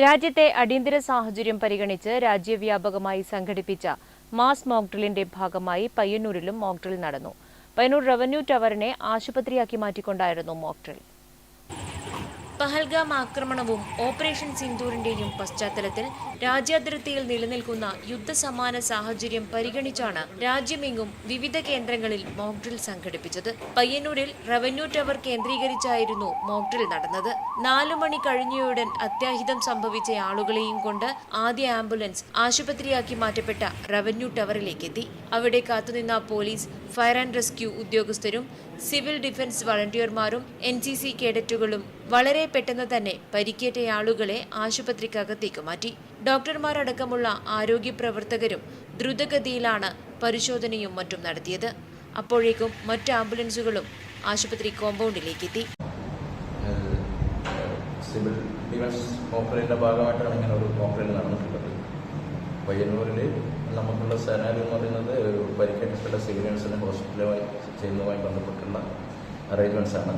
രാജ്യത്തെ അടിയന്തര സാഹചര്യം പരിഗണിച്ച് രാജ്യവ്യാപകമായി സംഘടിപ്പിച്ച മാസ് മോക്ഡ്രിലിന്റെ ഭാഗമായി പയ്യന്നൂരിലും മോക്ഡ്രിൽ നടന്നു. പയ്യന്നൂർ റവന്യൂ ടവറിനെ ആശുപത്രിയാക്കി മാറ്റിക്കൊണ്ടായിരുന്നു മോക്ഡ്രിൽ പഹൽഗാം ആക്രമണവും ഓപ്പറേഷൻ സിന്ദൂറിന്റെയും പശ്ചാത്തലത്തിൽ രാജ്യാതിർത്തിയിൽ നിലനിൽക്കുന്ന യുദ്ധസമാന സാഹചര്യം പരിഗണിച്ചാണ് രാജ്യമെങ്ങും വിവിധ കേന്ദ്രങ്ങളിൽ മോക്ഡ്രിൽ സംഘടിപ്പിച്ചത്. പയ്യന്നൂരിൽ റവന്യൂ ടവർ കേന്ദ്രീകരിച്ചായിരുന്നു മോക്ഡ്രിൽ നടന്നത്. നാലു മണി കഴിഞ്ഞയുടൻ അത്യാഹിതം സംഭവിച്ച ആളുകളെയും കൊണ്ട് ആദ്യ ആംബുലൻസ് ആശുപത്രിയാക്കി മാറ്റപ്പെട്ട റവന്യൂ ടവറിലേക്കെത്തി. അവിടെ കാത്തുനിന്ന പോലീസ് ഫയർ ആൻഡ് റെസ്ക്യൂ ഉദ്യോഗസ്ഥരും സിവിൽ ഡിഫൻസ് വളണ്ടിയർമാരും എൻ സി സി കേഡറ്റുകളും വളരെ പെട്ടെന്ന് തന്നെ പരിക്കേറ്റ ആളുകളെ ആശുപത്രിക്കകത്തേക്ക് മാറ്റി. ഡോക്ടർമാരടക്കമുള്ള ആരോഗ്യ പ്രവർത്തകരും ദ്രുതഗതിയിലാണ് പരിശോധനയും മറ്റും നടത്തിയത്. അപ്പോഴേക്കും മറ്റ് ആംബുലൻസുകളും ആശുപത്രി കോമ്പൗണ്ടിലേക്കെത്തി. സിവിൽ ഡിഫൻസ് ഓപ്പറേറ്റിന്റെ ഭാഗമായിട്ടാണ് ഇങ്ങനെ ഒരു ഓപ്പറേറ്റ് നടന്നിട്ടുള്ളത്. പയ്യന്നൂരിൽ നമുക്കുള്ള സെനാരി എന്ന് പറയുന്നത് പരിക്കേറ്റപ്പെട്ട സിവിലിയൻസിനെ ഹോസ്പിറ്റലുമായി ചെയ്യുന്നതുമായി ബന്ധപ്പെട്ടുള്ള അറേഞ്ച്മെന്റ്സാണ്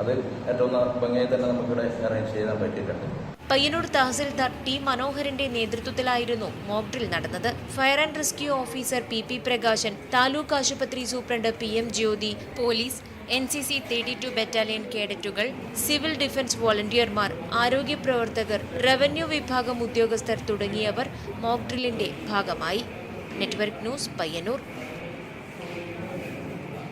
അത് ഏറ്റവും ഭംഗിയായി തന്നെ നമുക്കിവിടെ അറേഞ്ച് ചെയ്യാൻ പറ്റിയിട്ടുണ്ട്. പയ്യന്നൂർ തഹസിൽദാർ ടി മനോഹരന്റെ നേതൃത്വത്തിലായിരുന്നു മോക്ഡ്രിൽ നടന്നത്. Fire and rescue officer P P Prakashan taluk ആശുപത്രി superintendent P M Jyothi police N C C thirty two battalion കേഡറ്റുകൾ civil defence വോളണ്ടിയർമാർ ആരോഗ്യ പ്രവർത്തകർ റവന്യൂ വിഭാഗം ഉദ്യോഗസ്ഥർ തുടങ്ങിയവർ മോക്ഡ്രിലിന്റെ ഭാഗമായി. Network news Payyanur.